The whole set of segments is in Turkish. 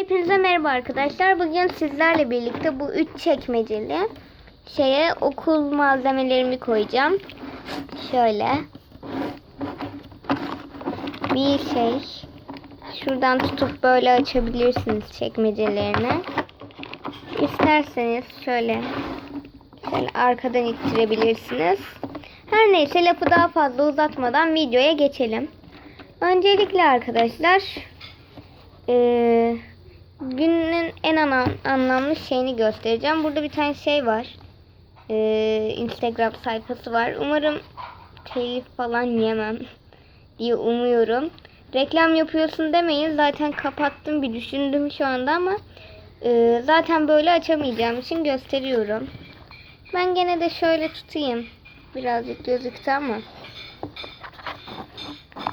Hepinize merhaba arkadaşlar. Bugün sizlerle birlikte bu üç çekmeceli şeye okul malzemelerimi koyacağım. Şöyle. Bir şey. Şuradan tutup böyle açabilirsiniz çekmecelerini. İsterseniz şöyle şöyle arkadan ittirebilirsiniz. Her neyse lafı daha fazla uzatmadan videoya geçelim. Öncelikle arkadaşlar eee, günün en anlamlı şeyini göstereceğim. Burada bir tane şey var. Eee, Instagram sayfası var. Umarım telif falan yemem diye umuyorum. Reklam yapıyorsun demeyin. Zaten kapattım bir düşündüm şu anda ama eee, zaten böyle açamayacağım için gösteriyorum. Ben gene de şöyle tutayım. Birazcık gözüktü ama.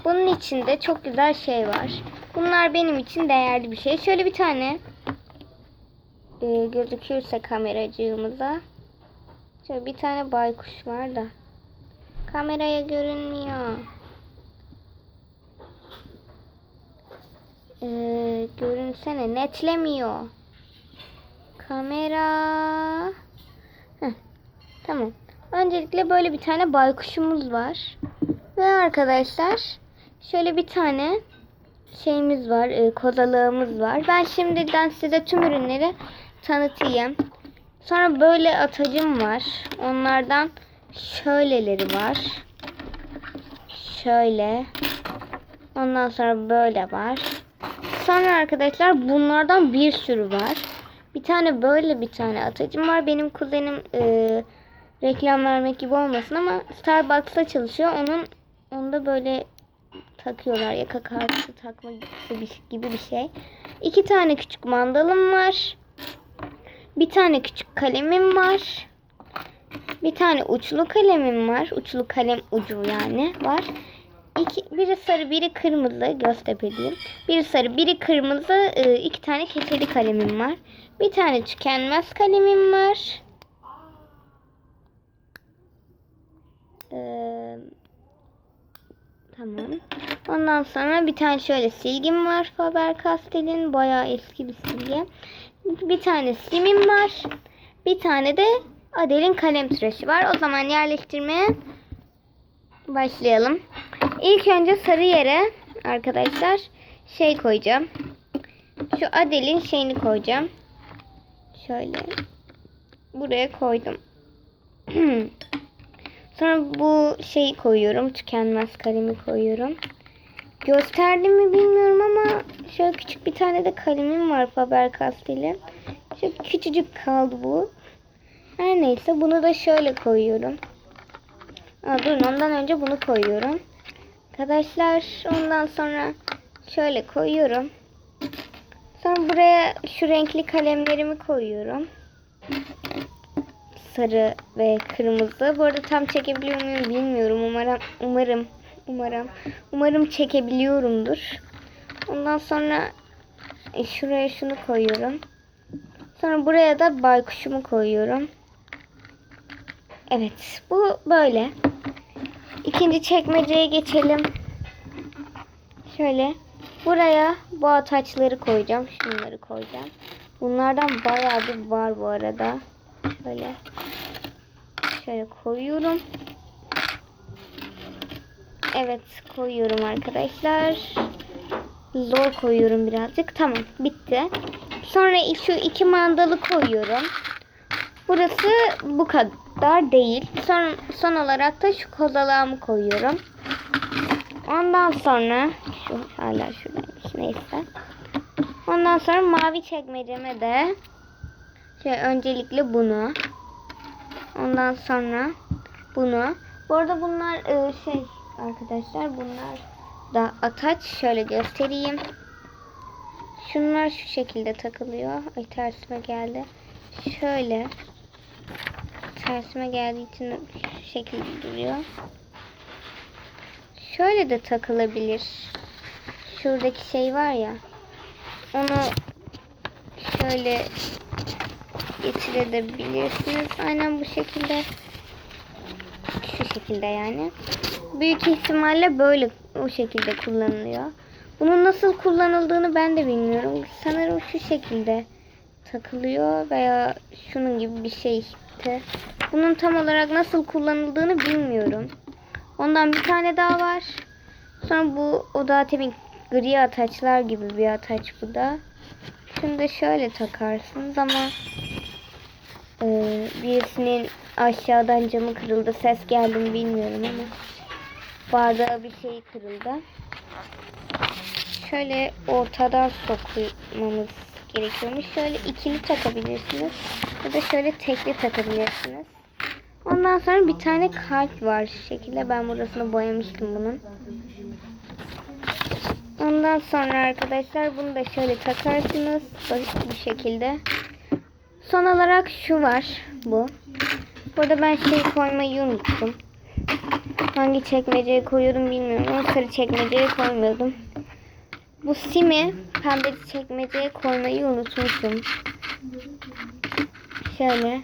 Bunun içinde çok güzel şey var. Bunlar benim için değerli bir şey. Şöyle bir tane e, gözükürse kameracığımıza. Şöyle bir tane baykuş var da. Kameraya görünmüyor. E, görünsene netlemiyor. Kamera. Heh, tamam. Öncelikle böyle bir tane baykuşumuz var. Ve arkadaşlar şöyle bir tane şeyimiz var, e, kozalağımız var. Ben şimdiden size tüm ürünleri tanıtayım. Sonra böyle atacım var. Onlardan şöyleleri var. Şöyle. Ondan sonra böyle var. Sonra arkadaşlar bunlardan bir sürü var. Bir tane böyle bir tane atacım var. Benim kuzenim e, reklam vermek gibi olmasın ama Starbucks'ta çalışıyor. Onun onda böyle takıyorlar yaka kartı takma gibi bir, gibi bir şey. İki tane küçük mandalım var. Bir tane küçük kalemim var. Bir tane uçlu kalemim var. Uçlu kalem ucu yani var. İki, biri sarı, biri kırmızı. Göztepe diyeyim. Biri sarı, biri kırmızı. e, iki tane keçeli kalemim var. Bir tane tükenmez kalemim var. Ee, tamam. Ondan sonra bir tane şöyle silgim var. Faber-Castell'in bayağı eski bir silgi. Bir tane simim var. Bir tane de Adel'in kalem tıraşı var. O zaman yerleştirmeye başlayalım. İlk önce sarı yere arkadaşlar şey koyacağım. Şu Adel'in şeyini koyacağım. Şöyle buraya koydum. Sonra bu şeyi koyuyorum. Tükenmez kalemi koyuyorum. Gösterdim mi bilmiyorum ama şöyle küçük bir tane de kalemim var Faber-Castell'in. Şöyle küçücük kaldı bu. Her neyse bunu da şöyle koyuyorum. Aa, durun ondan önce bunu koyuyorum. Arkadaşlar ondan sonra şöyle koyuyorum. Sonra buraya şu renkli kalemlerimi koyuyorum sarı ve kırmızı. Bu arada tam çekebiliyor muyum bilmiyorum. Umarım umarım umarım umarım çekebiliyorumdur. Ondan sonra e, şuraya şunu koyuyorum. Sonra buraya da baykuşumu koyuyorum. Evet, bu böyle. İkinci çekmeceye geçelim. Şöyle buraya bu ataçları koyacağım. Şunları koyacağım. Bunlardan bayağı bir var bu arada. Şöyle şöyle koyuyorum. Evet koyuyorum arkadaşlar. Zor koyuyorum birazcık. Tamam bitti. Sonra şu iki mandalı koyuyorum. Burası bu kadar değil. Son, son olarak da şu kozalağımı koyuyorum. Ondan sonra şu hala şuradaymış neyse. Ondan sonra mavi çekmeceme de şey öncelikle bunu. Ondan sonra bunu. Bu arada bunlar e, şey arkadaşlar bunlar da ataç. Şöyle göstereyim. Şunlar şu şekilde takılıyor. Ay tersime geldi. Şöyle tersime geldiği için şu şekilde duruyor. Şöyle de takılabilir. Şuradaki şey var ya. Onu şöyle getirebilirsiniz. Aynen bu şekilde. Şu şekilde yani. Büyük ihtimalle böyle o şekilde kullanılıyor. Bunun nasıl kullanıldığını ben de bilmiyorum. Sanırım şu şekilde takılıyor veya şunun gibi bir şey işte. Bunun tam olarak nasıl kullanıldığını bilmiyorum. Ondan bir tane daha var. Sonra bu o da tabii gri ataçlar gibi bir ataç bu da. Şunu da şöyle takarsınız ama e, birisinin aşağıdan camı kırıldı. Ses geldi mi bilmiyorum ama bardağı bir şey kırıldı. Şöyle ortadan sokmamız gerekiyormuş. Şöyle ikili takabilirsiniz. Ya da şöyle tekli takabilirsiniz. Ondan sonra bir tane kalp var şu şekilde. Ben burasını boyamıştım bunun. Ondan sonra arkadaşlar bunu da şöyle takarsınız. Basit bir şekilde. Son olarak şu var. Bu. Burada ben şey koymayı unuttum. Hangi çekmeceye koyuyordum bilmiyorum ama sarı çekmeceye koymuyordum. Bu simi pembe çekmeceye koymayı unutmuşum. Şöyle.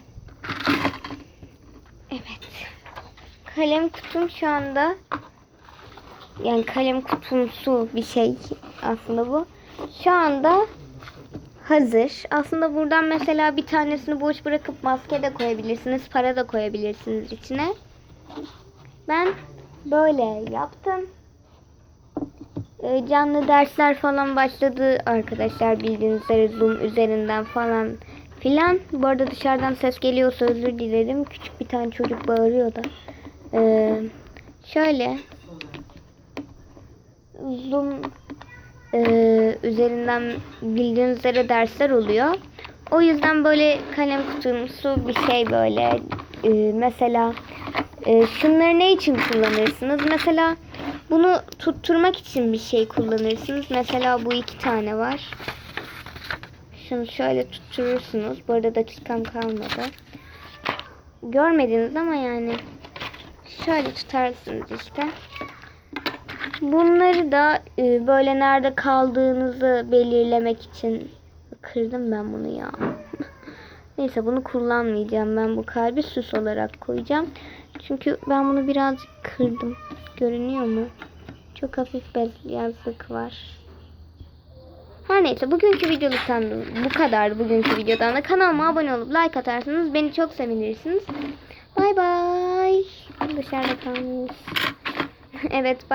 Evet. Kalem kutum şu anda yani kalem kutumsu bir şey aslında bu. Şu anda hazır. Aslında buradan mesela bir tanesini boş bırakıp maske de koyabilirsiniz. Para da koyabilirsiniz içine. Ben böyle yaptım. Ee, Canlı dersler falan başladı arkadaşlar bildiğiniz üzere Zoom üzerinden falan filan. Bu arada dışarıdan ses geliyorsa özür dilerim. Küçük bir tane çocuk bağırıyor da. Ee, şöyle Zoom e, üzerinden bildiğiniz üzere dersler oluyor. O yüzden böyle kalem kutumsu bir şey böyle. E, mesela e, şunları ne için kullanırsınız? Mesela bunu tutturmak için bir şey kullanırsınız. Mesela bu iki tane var. Şunu şöyle tutturursunuz. Bu arada dakikam kalmadı. Görmediniz ama yani şöyle tutarsınız işte. Bunları da e, böyle nerede kaldığınızı belirlemek için kırdım ben bunu ya. Neyse bunu kullanmayacağım. Ben bu kalbi süs olarak koyacağım. Çünkü ben bunu birazcık kırdım. Görünüyor mu? Çok hafif beyazlık var. Her neyse bugünkü videoluktan bu kadar bugünkü videodan da kanalıma abone olup like atarsanız beni çok sevinirsiniz. Bay bay. Dışarıda kalmış. evet bay.